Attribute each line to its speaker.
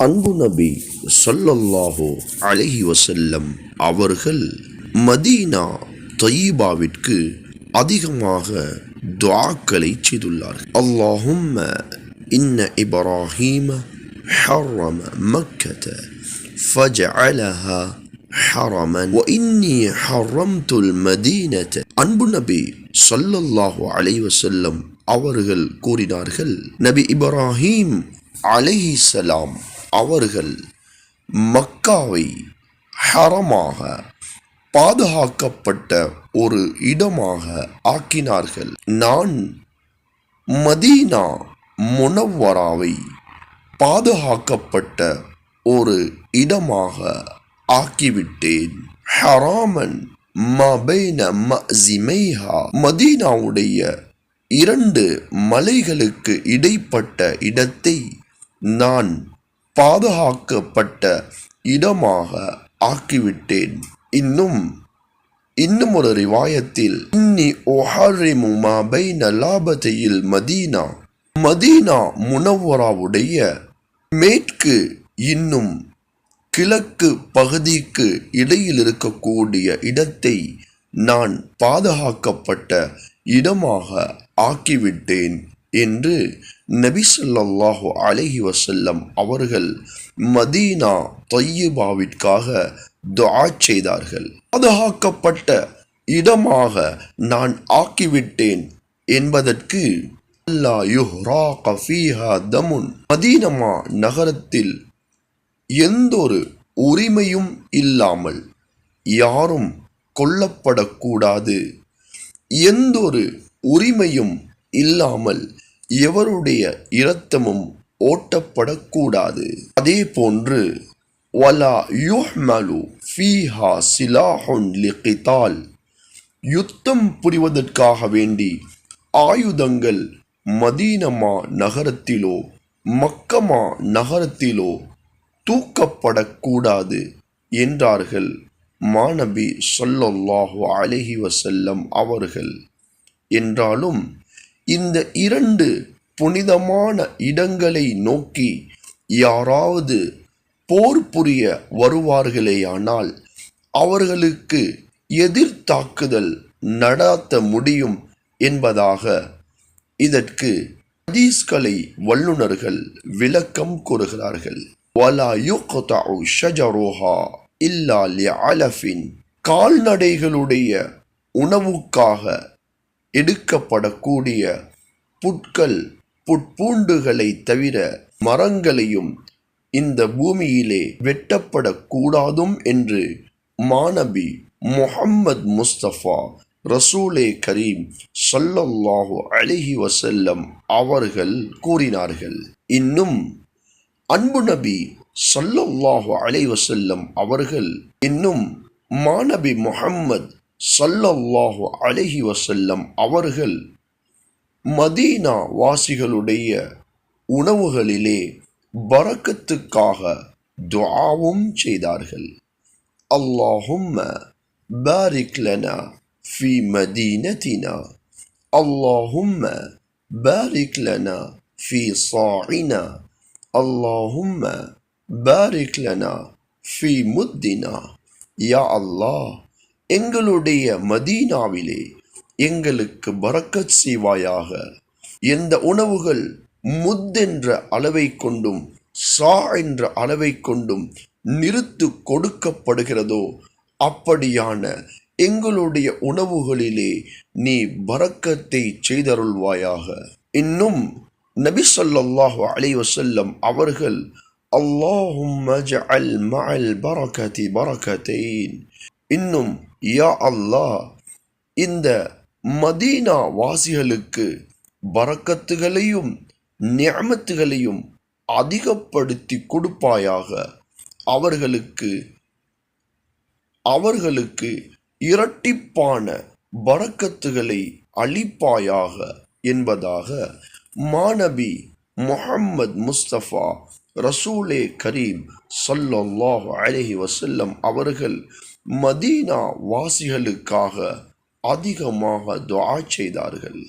Speaker 1: அன்பு நபி ஸல்லல்லாஹு அலைஹி வஸல்லம் அவர்கள் மதீனா தொய்பாவிற்கு அதிகமாக துஆக்களை செய்துள்ளார்கள் அல்லாஹும்ம இன்ன இப்ராஹீம حرم مكة فجعلها حرما وإني حرمت المدينة அன்பு நபி ஸல்லல்லாஹு அலைஹி வஸல்லம் அவர்கள் கூறினார்கள் நபி இப்ராஹீம் அலைஹிஸ்ஸலாம் அவர்கள் மக்காவை ஹரமாக பாதுகாக்கப்பட்ட ஒரு இடமாக ஆக்கினார்கள். நான் மதீனா முனவராவை பாதுகாக்கப்பட்ட ஒரு இடமாக ஆக்கிவிட்டேன். ஹராமன் மபைன மஸிமைஹா மதீனாவுடைய இரண்டு மலைகளுக்கு இடைப்பட்ட இடத்தை நான் பாதுகாக்கப்பட்ட இடமாக ஆக்கிவிட்டேன். இன்னும் இன்னும் ஒரு ரிவாயத்தில் இன்னி ஒஹரிமு மபைன லாபத்தையில் மதீனா. மதீனா முனவராவுடைய மேற்கு இன்னும் கிழக்கு பகுதிக்கு இடையில் இருக்கக்கூடிய இடத்தை நான் பாதுகாக்கப்பட்ட இடமாக ஆக்கிவிட்டேன். என்று நபி சொல்லாஹு அலஹி வசல்லம் அவர்கள் மதீனா தொய்யிபாவிற்காக துஆ செய்தார்கள். பாதுகாக்கப்பட்ட இடமாக நான் ஆக்கிவிட்டேன் என்பதற்கு அல்லா தமுன். மதீனமா நகரத்தில் எந்தொரு உரிமையும் இல்லாமல் யாரும் கொல்லப்படக்கூடாது. எந்தொரு உரிமையும் இல்லாமல் எவருடைய இரத்தமும் ஓட்டப்படக்கூடாது. அதே போன்று வலா யுஹ்மலு ஃபீஹா சிலாஹுன் லிகிதால். யுத்தம் புரிவதற்காக வேண்டி ஆயுதங்கள் மதீனமா நகரத்திலோ மக்கமா நகரத்திலோ தூக்கப்படக்கூடாது என்றார்கள் மாணபி சொல்லல்லாஹு அலஹி வசல்லம் அவர்கள். என்றாலும் இந்த இரண்டு புனிதமான இடங்களை நோக்கி யாராவது போர் புரிய வருவார்களேயானால் அவர்களுக்கு எதிர்த்தாக்குதல் நடாத்த முடியும் என்பதாக இதற்கு ஹதீஸ்களை வல்லுநர்கள் விளக்கம் கூறுகிறார்கள். வலா யுக்தஉ ஷஜருஹா இல்லா லிஅலஃபின். கால்நடைகளுடைய உணவுக்காக எடுக்கப்படக்கூடிய புட்கள் புட்பூண்டுகளை தவிர மரங்களையும் இந்த பூமியிலே வெட்டப்படக்கூடாதும் என்று மாணபி முஹம்மது முஸ்தபா ரசூலே கரீம் சொல்லல்லாஹு அலிஹி வசல்லம் அவர்கள் கூறினார்கள். இன்னும் அன்பு நபி சொல்லல்லாஹு அலை வசல்லம் அவர்கள் இன்னும் மாணபி முகம்மது சல்லல்லாஹு அலஹி வசல்லம் அவர்கள் மதீனா வாசிகளுடைய உணவுகளிலே பறக்கத்துக்காக துஆவும் செய்தார்கள் அல்லாஹும்ம பாரிக் லனா ஃபி மதீனத்தினா அல்லாஹும்ம பாரிக் லனா ஃபி சாயினா அல்லாஹும்ம பாரிக் லனா ஃபி முத்தினா யா அல்லாஹ் எங்களுடைய மதீனாவிலே எங்களுக்கு பறக்கச் செய்வாயாக. எந்த உணவுகள் முத்தென்ற அளவை கொண்டும் சா என்ற அளவை கொண்டும் நிறுத்து கொடுக்கப்படுகிறதோ அப்படியான எங்களுடைய உணவுகளிலே நீ பறக்கத்தை செய்தருள்வாயாக. இன்னும் நபி சொல்லாஹு அலைஹி வசல்லம் அவர்கள் அல்லாஹும் பரக்கதி இன்னும் யா அல்லாஹ் இந்த மதீனா வாசிகளுக்கு பறக்கத்துகளையும் நியமத்துகளையும் அதிகப்படுத்தி கொடுப்பாயாக. அவர்களுக்கு அவர்களுக்கு இரட்டிப்பான பறக்கத்துகளை அளிப்பாயாக என்பதாக மாணவி முஹம்மது முஸ்தபா ரசூலே கரீம் ஸல்லல்லாஹு அலஹி வசல்லம் அவர்கள் மதீனா வாசிகளுக்காக அதிகமாக துவா செய்தார்கள்.